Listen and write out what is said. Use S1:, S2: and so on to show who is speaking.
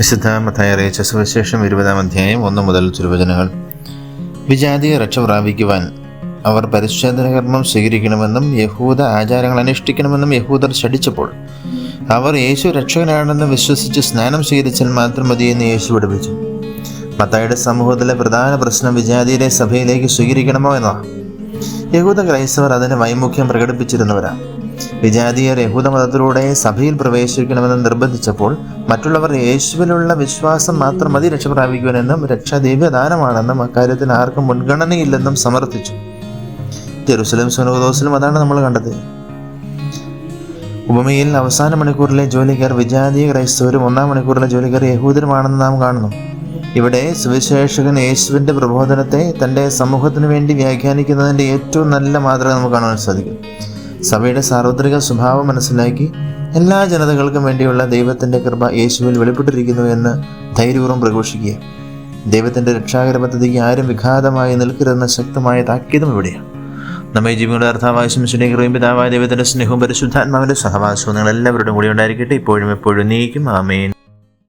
S1: വിശുദ്ധ മത്തായി അറിയിച്ച സുവിശേഷം ഇരുപതാം അധ്യായം ഒന്ന് മുതൽ തിരുവചനങ്ങൾ. വിജാതിയെ രക്ഷ പ്രാപിക്കുവാൻ അവർ പരിശോധന കർമ്മം സ്വീകരിക്കണമെന്നും യഹൂദ ആചാരങ്ങൾ അനുഷ്ഠിക്കണമെന്നും യഹൂദർ ശഠിച്ചപ്പോൾ അവർ യേശു രക്ഷകനാണെന്ന് വിശ്വസിച്ച് സ്നാനം സ്വീകരിച്ചാൽ മാത്രം മതിയെന്ന് യേശു പഠിപ്പിച്ചു. മത്തായുടെ സമൂഹത്തിലെ പ്രധാന പ്രശ്നം വിജാതിയിലെ സഭയിലേക്ക് സ്വീകരിക്കണമോ എന്നതാണ്. യഹൂദ ക്രൈസ്തവർ അതിന് വൈമുഖ്യം പ്രകടിപ്പിച്ചിരുന്നവരാണ് വിജാതീയർ യഹൂദ മതത്തിലൂടെ സഭയിൽ പ്രവേശിക്കണമെന്ന് നിർബന്ധിച്ചപ്പോൾ മറ്റുള്ളവർ യേശുവിലുള്ള വിശ്വാസം മാത്രം മതി രക്ഷ പ്രാപിക്കുവാനെന്നും രക്ഷ ദിവ്യദാനമാണെന്നും അക്കാര്യത്തിൽ ആർക്കും മുൻഗണനയില്ലെന്നും സമർത്ഥിച്ചു. ജെറുസലേം സുനോദോസിലും അതാണ് നമ്മൾ കണ്ടത്. ഉപമയിൽ അവസാന മണിക്കൂറിലെ ജോലിക്കാർ വിജാതീയ ക്രൈസ്തവരും ഒന്നാം മണിക്കൂറിലെ ജോലിക്കാർ യഹൂദരുമാണെന്ന് നാം കാണുന്നു. ഇവിടെ സുവിശേഷകൻ യേശുവിന്റെ പ്രബോധനത്തെ തന്റെ സമൂഹത്തിന് വേണ്ടി വ്യാഖ്യാനിക്കുന്നതിന്റെ ഏറ്റവും നല്ല മാതൃക നമുക്ക് കാണാൻ സാധിക്കും. സഭയുടെ സാർവത്രിക സ്വഭാവം മനസ്സിലാക്കി എല്ലാ ജനതകൾക്കും വേണ്ടിയുള്ള ദൈവത്തിന്റെ കൃപ യേശുവിൽ വെളിപ്പെട്ടിരിക്കുന്നു എന്ന് ധൈര്യപൂർവം പ്രഘോഷിക്കുക. ദൈവത്തിന്റെ രക്ഷാകര പദ്ധതിക്ക് ആരും വിഘാതമായി നിൽക്കരുതെന്ന ശക്തമായ താക്കീതും ഇവിടെയാണ്. നമ്മെ ജീവികളുടെ അർത്ഥാവശ്യം ശംശുനെ കൃപയും പിതാവായ ദൈവത്തിന്റെ സ്നേഹവും പരിശുദ്ധാത്മാവിന്റെ സഹവാസവും നിങ്ങൾ എല്ലാവരുടെയും കൂടി ഉണ്ടായിരിക്കട്ടെ. ഇപ്പോഴും എപ്പോഴും നീക്കും ആമേൻ.